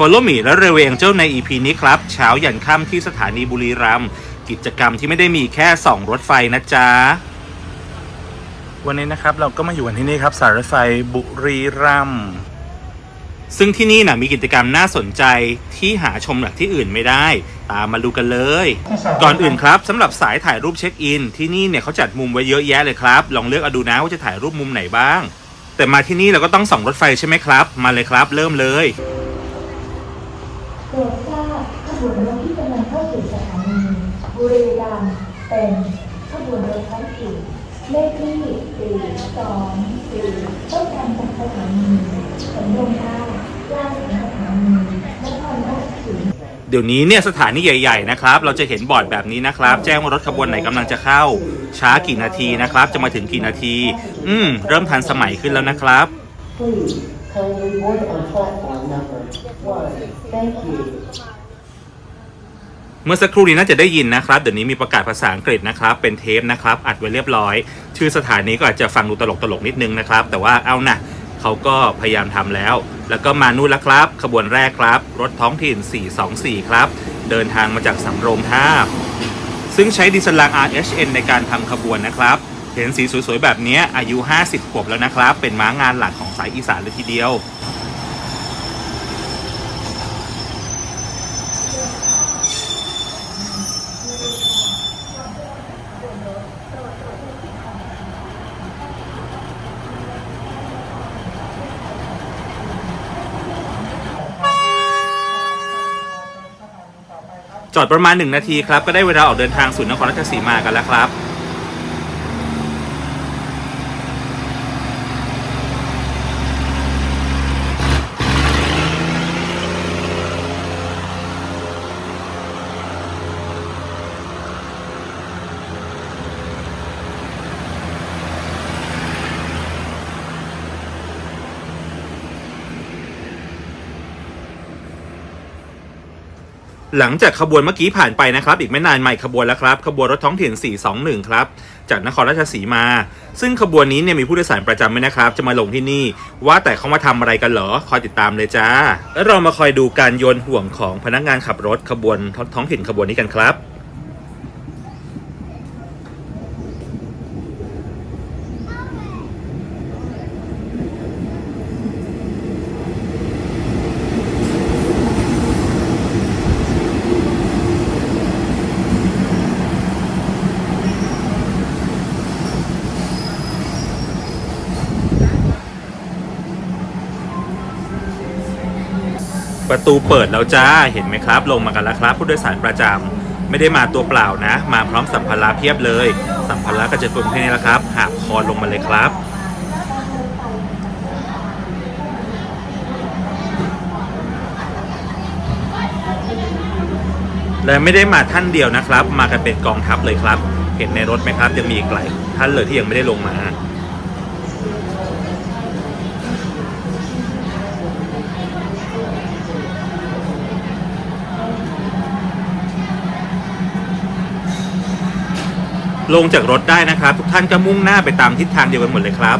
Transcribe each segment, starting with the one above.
Follow me และ r e v e Angel ใน EP นี้ครับเช้ายันค่ำที่สถานีบุรีรัมย์กิจกรรมที่ไม่ได้มีแค่ 2 รถไฟนะจ๊ะ วันนี้นะครับเราก็มาอยู่กันที่นี่ครับ สายรถไฟบุรีรัมย์ซึ่งที่นี่นะมีกิจกรรมน่าสนใจที่หาชมจากที่อื่นไม่ได้ ตามมาดูกันเลย ก่อนอื่นครับสำหรับสายถ่ายรูปเช็คอิน ที่นี่เนี่ยเขาจัดมุมไว้เยอะแยะเลยครับ ลองเลือกเอาดูนะว่าจะถ่ายรูปมุมไหนบ้าง แต่มาที่นี่เราก็ต้องส่องรถไฟใช่ไหมครับ มาเลยครับ เริ่มเลย โปรดทราบขบวนรถที่กำลังเข้าสู่สถานี บุรีรัมย์เป็นขบวนรถทั้งสี่เลขที่สี่สองสี่ต้นทางจากสถานีสำโรงท่าย่านของสถานีนครราชสีมาเดี๋ยวนี้เนี่ยสถานีใหญ่ๆนะครับ เราจะเห็นบอร์ดแบบนี้นะครับ แจ้งว่ารถขบวนไหนกำลังจะเข้า ช้ากี่นาทีนะครับ จะมาถึงกี่นาที อืม เริ่มทันสมัยขึ้นแล้วนะครับ Please kindly board on platform number one. Thank you. เมื่อสักครู่นี้น่าจะได้ยินนะครับ เดี๋ยวนี้มีประกาศภาษาอังกฤษนะครับ เป็นเทปนะครับ อัดไว้เรียบร้อย ชื่อสถานีก็อาจจะฟังดูตลกๆนิดนึงนะครับ แต่ว่าเอานะเขาก็พยายามทำแล้ว แล้วก็มานู่นแล้วครับ ขบวนแรกครับ รถท้องถิ่น 424 ครับ เดินทางมาจากสำโรงท่าซึ่งใช้ดีเซลราง RHN ในการทำขบวนนะครับเห็นสีสวยๆแบบนี้อายุ 50 ขวบแล้วนะครับ เป็นม้างานหลักของสายอีสานเลยทีเดียว จอดประมาณ 1 นาทีครับ ก็ได้เวลาออกเดินทางสู่นครราชสีมากันแล้วครับ หลังจากขบวนเมื่อกี้ผ่านไปนะครับ อีกไม่นานใหม่ขบวนแล้วครับขบวนรถท้องถิ่น 421 ครับ จากนครราชสีมา ซึ่งขบวนนี้เนี่ยมีผู้โดยสารประจำไหมนะครับ จะมาลงที่นี่ ว่าแต่เขามาทำอะไรกันเหรอ คอยติดตามเลยจ้า แล้วเรามาคอยดูการโยนห่วงของพนักงานขับรถขบวนท้องถิ่นขบวนนี้กันครับ ประตูเปิดแล้วจ้า เห็นไหมครับ ลงมากันแล้วครับ ผู้โดยสารประจำไม่ได้มาตัวเปล่านะ มาพร้อมสัมภาระเพียบเลย สัมภาระก็จะตุนแค่นี้แหละครับ หาบคอลงมาเลยครับและไม่ได้มาท่านเดียวนะครับ มากันเป็นกองทัพเลยครับ เห็นในรถไหมครับยังมีอีกหลายท่านเลยที่ยังไม่ได้ลงมา ลงจากรถได้นะครับ ทุกท่านก็มุ่งหน้าไปตามทิศทางเดียวกันหมดเลยครับ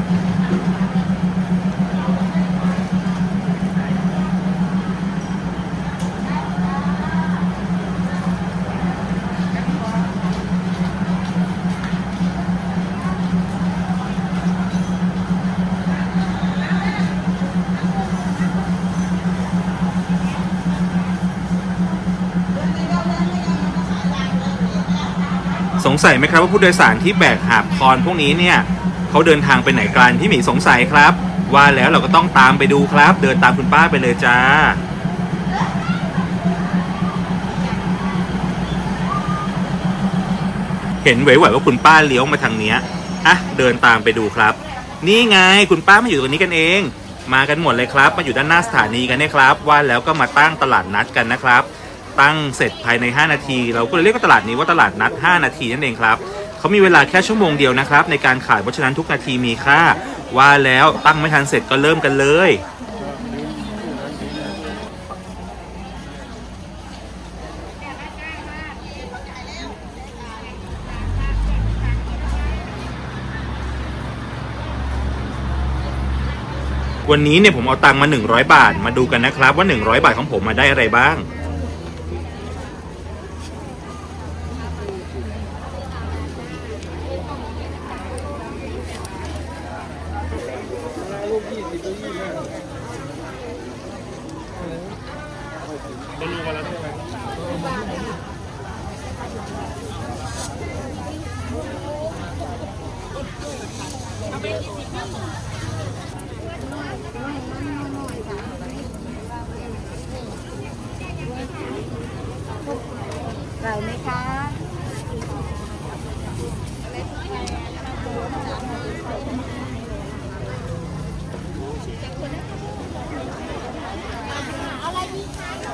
สงสัยไหมครับว่าผู้โดยสารที่แบกหาบคอนพวกนี้เนี่ยเขาเดินทางไปไหนกันพี่หมีสงสัยครับ ว่าแล้วเราก็ต้องตามไปดูครับ เดินตามคุณป้าไปเลยจ้า เห็นไหวๆว่าคุณป้าเลี้ยวมาทางเนี้ยอะเดินตามไปดูครับ นี่ไงคุณป้ามาอยู่ตรงนี้กันเอง มากันหมดเลยครับ มาอยู่ด้านหน้าสถานีกันเนี่ยครับ ว่าแล้วก็มาตั้งตลาดนัดกันนะครับ ตั้งเสร็จภายใน 5 นาที เราก็เลยเรียกว่าตลาดนี้ว่าตลาดนัด 5 นาทีนั่นเองครับเขามีเวลาแค่ชั่วโมงเดียวนะครับ ในการขายเพราะฉะนั้นทุกนาทีมีค่า ว่าแล้วตั้งไม่ทันเสร็จก็เริ่มกันเลยวันนี้เนี่ยผมเอาตังค์มา 100 บาท มาดูกันนะครับว่า 100 บาทของผมมาได้อะไรบ้าง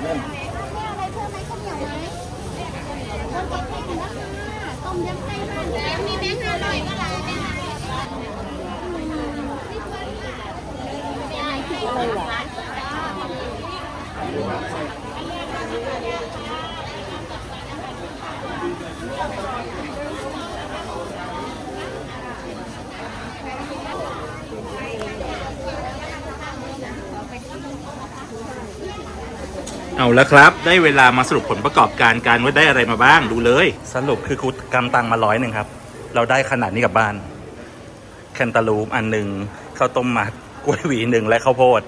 คะแม่อะไรเพิ่มไหมข้าวเหนียวไหมต้มยำไก่กินนะคะต้มยำไก่ค่ะแบงค์มีแบงค์ห้าร้อยก็ได้แบงค์ห้าร้อยก็ได้ เอาแล้วครับ ได้เวลามาสรุปผลประกอบการการว่าได้อะไรมาบ้างดูเลย สรุปคือครูกำตังมาร้อยหนึ่งครับ เราได้ขนาดนี้กลับบ้าน แคนตาลูปอันหนึ่งข้าวต้มมัดกล้วยหวีหนึ่งและข้าวโพด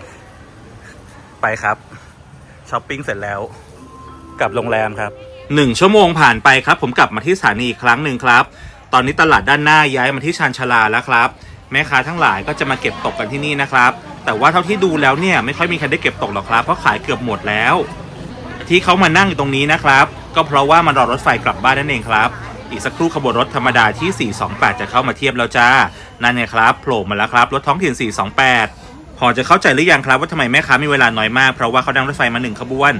ไปครับช้อปปิ้งเสร็จแล้ว กลับโรงแรมครับ หนึ่งชั่วโมงผ่านไปครับ ผมกลับมาที่สถานีอีกครั้งหนึ่งครับ ตอนนี้ตลาดด้านหน้าย้ายมาที่ชานชาลาแล้วครับ แม่ค้าทั้งหลายก็จะมาเก็บตกกันที่นี่นะครับ แต่ว่าเท่าที่ดูแล้วเนี่ยไม่ค่อยมีใครได้เก็บตกหรอกครับ เพราะขายเกือบหมดแล้ว ที่เขามานั่งอยู่ตรงนี้นะครับ ก็เพราะว่ามารอรถไฟกลับบ้านนั่นเองครับ อีกสักครู่ขบวนรถธรรมดาที่ 428 จะเข้ามาเทียบแล้วจ้า นั่นไงครับโผล่มาแล้วครับ รถท้องถิ่น 428 พอจะเข้าใจหรือยังครับว่าทำไมแม่ค้ามีเวลาน้อยมาก เพราะว่าเขานั่งรถไฟมาหนึ่งขบวน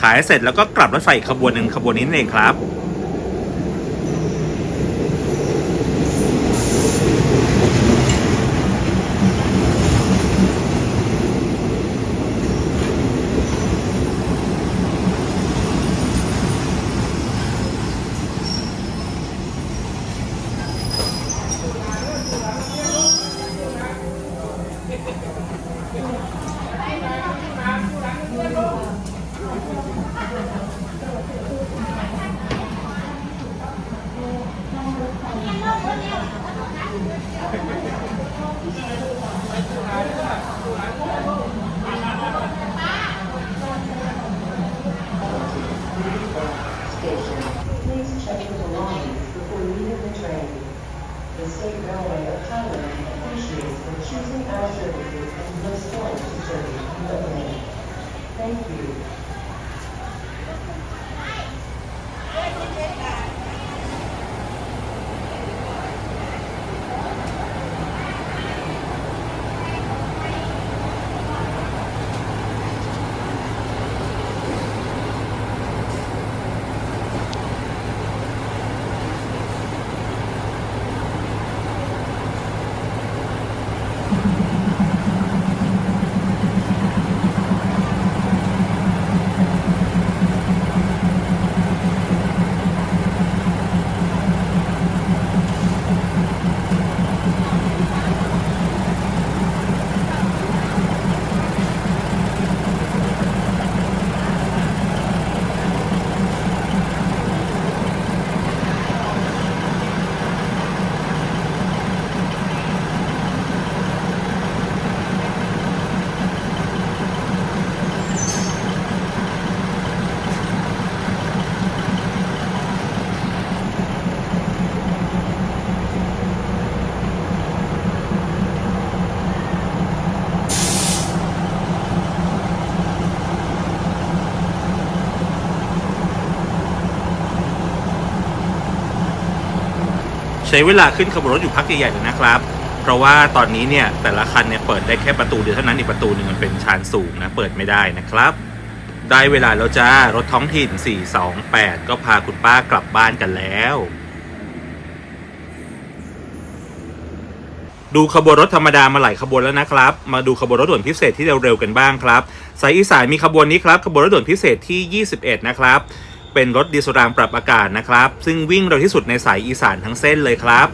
ขายเสร็จแล้วก็กลับรถไฟอีกขบวนหนึ่งขบวนนี้นั่นเองครับ どうも。Thank you. ใช้เวลาขึ้นขบวนรถอยู่พักใหญ่ๆเลยนะครับ เพราะว่าตอนนี้เนี่ยแต่ละคันเนี่ยเปิดได้แค่ประตูเดียวเท่านั้นอีกประตูหนึ่งมันเป็นชานสูงนะเปิดไม่ได้นะครับ ได้เวลาแล้วจ้ารถท้องถิ่น 428 ก็พาคุณป้ากลับบ้านกันแล้วดูขบวนรถธรรมดามาหลายขบวนแล้วนะครับ มาดูขบวนรถด่วนพิเศษที่เร็วๆกันบ้างครับ สายอีสานมีขบวนนี้ครับ ขบวนรถด่วนพิเศษที่ 21 นะครับ เป็นรถดีสรางปรับอากาศนะครับ ซึ่งวิ่งเร็วที่สุดในสายอีสานทั้งเส้นเลยครับ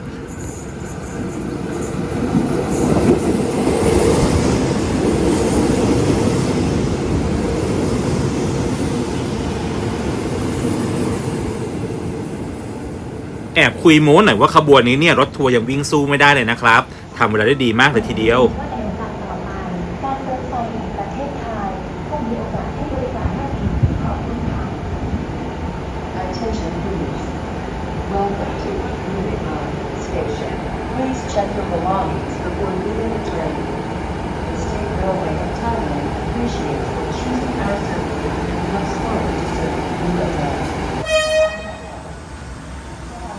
แอบคุยโม้หน่อยว่าขบวนนี้เนี่ยรถทัวร์ยังวิ่งสู้ไม่ได้เลยนะครับทำเวลาได้ดีมากเลยทีเดียว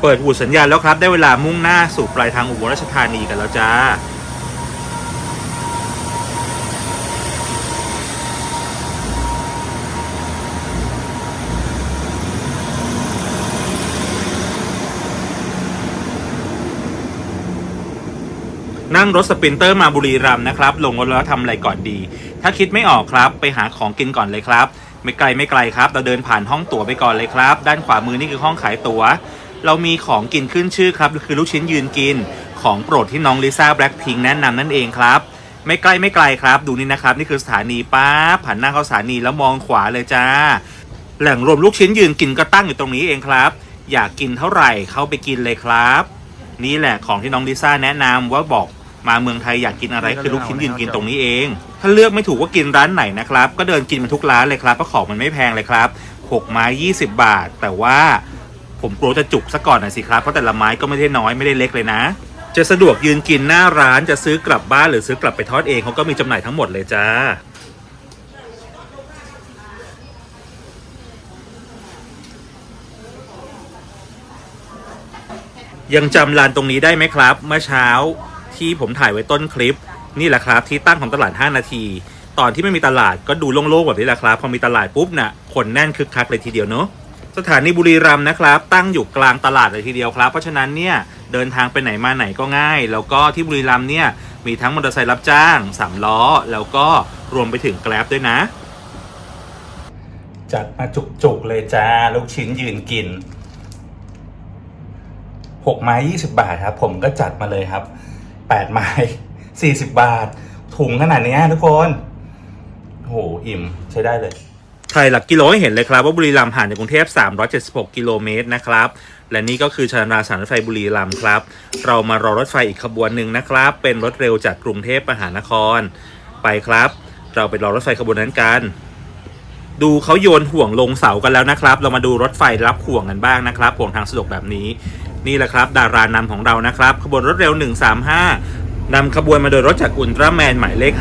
เปิดหูดสัญญาณแล้วครับ ได้เวลามุ่งหน้าสู่ปลายทางอุบลราชธานีกันแล้วจ้านั่งรถสปินเตอร์มาบุรีรัมย์นะครับ ลงรถแล้วทำอะไรก่อนดี ถ้าคิดไม่ออกครับ ไปหาของกินก่อนเลยครับ ไม่ไกลไม่ไกลครับ เราเดินผ่านห้องตั๋วไปก่อนเลยครับ ด้านขวามือนี่คือห้องขายตั๋ว เรามีของกินขึ้นชื่อครับคือลูกชิ้นยืนกิน ของโปรดที่น้องลิซ่าแบล็คพิงแนะนำนั่นเองครับ ไม่ใกล้ไม่ไกลครับ ดูนี่นะครับ นี่คือสถานีป้าผ่านหน้าเข้าสถานีแล้วมองขวาเลยจ้า แหล่งรวมลูกชิ้นยืนกินก็ตั้งอยู่ตรงนี้เองครับ อยากกินเท่าไหร่เข้าไปกินเลยครับ นี่แหละของที่น้องลิซ่าแนะนำว่าบอกมาเมืองไทยอยากกินอะไรคือลูกชิ้นยืนกินตรงนี้เอง ถ้าเลือกไม่ถูกว่ากินร้านไหนนะครับ ก็เดินกินมันทุกร้านเลยครับเพราะของมันไม่แพงเลยครับ6ไม้ 20 บาท แต่ว่า ผมกลัวจะจุกซะก่อนหน่อยสิครับ เพราะแต่ละไม้ก็ไม่ได้น้อยไม่ได้เล็กเลยนะ จะสะดวกยืนกินหน้าร้านจะซื้อกลับบ้านหรือซื้อกลับไปทอดเองเขาก็มีจำหน่ายทั้งหมดเลยจ้ายังจำลานตรงนี้ได้ไหมครับ เมื่อเช้าที่ผมถ่ายไว้ต้นคลิป นี่แหละครับที่ตั้งของตลาด 5 นาที ตอนที่ไม่มีตลาดก็ดูโล่งๆแบบนี้แหละครับ พอมีตลาดปุ๊บน่ะคนแน่นคึกคักเลยทีเดียวเนาะ สถานีบุรีรัมย์นะครับ ตั้งอยู่กลางตลาดเลยทีเดียวครับ เพราะฉะนั้นเนี่ยเดินทางไปไหนมาไหนก็ง่าย แล้วก็ที่บุรีรัมย์เนี่ยมีทั้งมอเตอร์ไซค์รับจ้างสามล้อ แล้วก็รวมไปถึงแกร็บด้วยนะ จัดมาจุกๆเลยจ้า ลูกชิ้นยืนกินหกไม้ยี่สิบาทครับ ผมก็จัดมาเลยครับแปดไม้สี่สิบาท ถุงขนาดนี้ทุกคนโหอิ่มใช้ได้เลย ถ่ายหลักกิโลให้เห็นเลยครับว่าบุรีรัมย์ห่างจากกรุงเทพ 376 กิโลเมตรนะครับ และนี่ก็คือชานราสารรถไฟบุรีรัมย์ครับ เรามารอรถไฟอีกขบวนหนึ่งนะครับ เป็นรถเร็วจากกรุงเทพมหานคร ไปครับ เราไปรอรถไฟขบวนนั้นกัน ดูเขาโยนห่วงลงเสากันแล้วนะครับ เรามาดูรถไฟรับห่วงกันบ้างนะครับห่วงทางสะดวกแบบนี้นี่แหละครับ ดารานำของเรานะครับ ขบวนรถเร็ว 135 นำขบวนมาโดยรถจากอุลตร้าแมนหมายเลข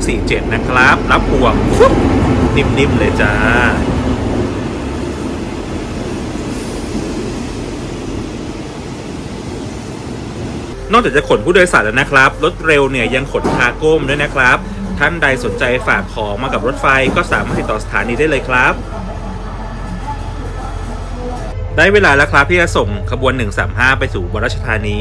5247 นะครับ รับห่วงฟุ๊บนิ่มๆเลยจ้านอกจากจะขนผู้โดยสารแล้วนะครับ รถเร็วเนี่ยยังขนคาร์โก้มด้วยนะครับ ท่านใดสนใจฝากของมากับรถไฟก็สามารถติดต่อสถานีได้เลยครับ ได้เวลาแล้วครับที่จะส่งขบวน 135 ไปสู่บราชธานี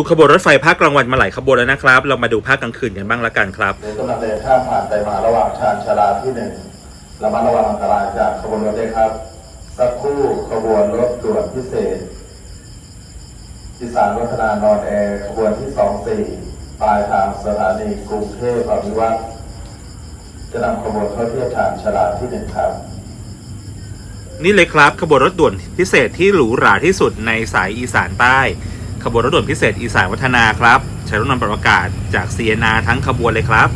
ดูขบวนรถไฟภาคกลางวันมาหลายขบวนแล้วนะครับ เรามาดูภาคกลางคืนกันบ้างละกันครับเดินกำลังเดินข้ามผ่านไปมาระหว่างชานชาลาที่หนึ่งระมัดระวังอันตรายจากขบวนรถด้วยครับ สักครู่ขบวนรถด่วนพิเศษที่สารวัฒนานอนแอร์ขบวนที่สองสี่ปลายทางสถานีกรุงเทพอภิวัตรจะนำขบวนเข้าเทียบชานชาลาที่หนึ่งครับ นี่เลยครับขบวนรถด่วนพิเศษที่หรูหราที่สุดในสายอีสานใต้ ขบวนรถด่วนพิเศษอีสานวัฒนาครับ ใช้รถนำปรับอากาศจากเซียนาทั้งขบวนเลยครับ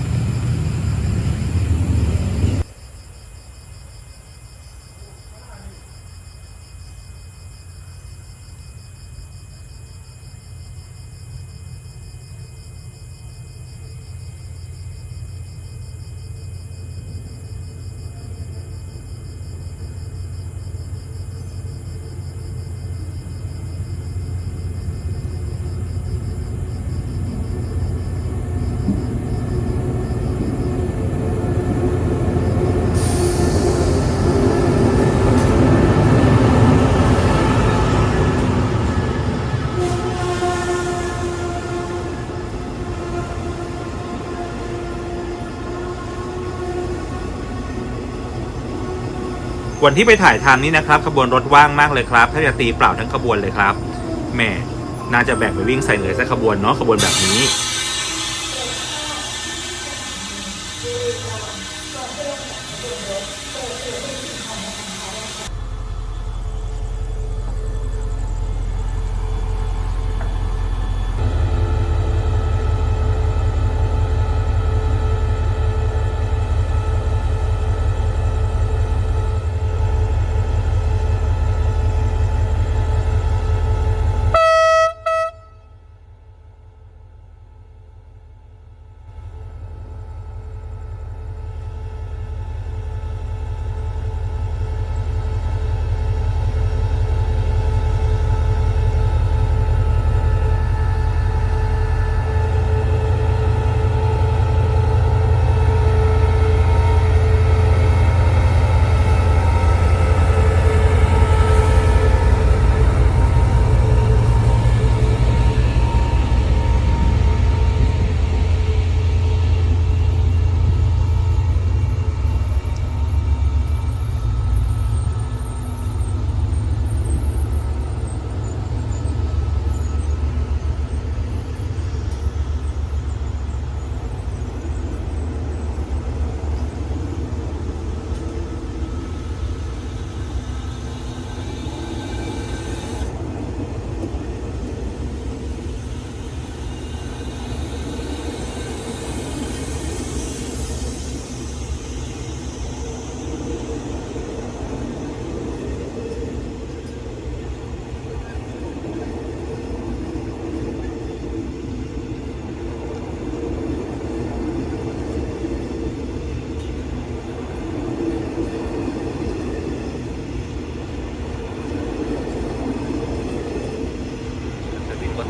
วันที่ไปถ่ายทำนี่นะครับขบวนรถว่างมากเลยครับถ้าจะตีเปล่าทั้งขบวนเลยครับแหมน่าจะแบ่งไปวิ่งใส่เลยสักขบวนเนาะขบวนแบบนี้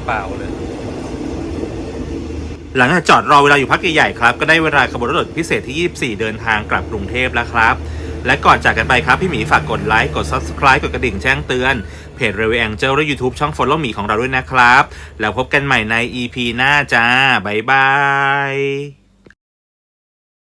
เปล่าเลย หลังจากจอดรอเวลาอยู่พักใหญ่ๆครับ ก็ได้เวลาขบวนรถพิเศษที่ 24 เดินทางกลับกรุงเทพแล้วครับ และก่อนจากกันไปครับ พี่หมีฝากกดไลค์ กด Subscribe กดกระดิ่งแจ้งเตือน เพจ r e v i a Angel และ YouTube ช่อง Follow หมีของเราด้วยนะครับ แล้วพบกันใหม่ใน EP หน้าจ้าบ๊ายบาย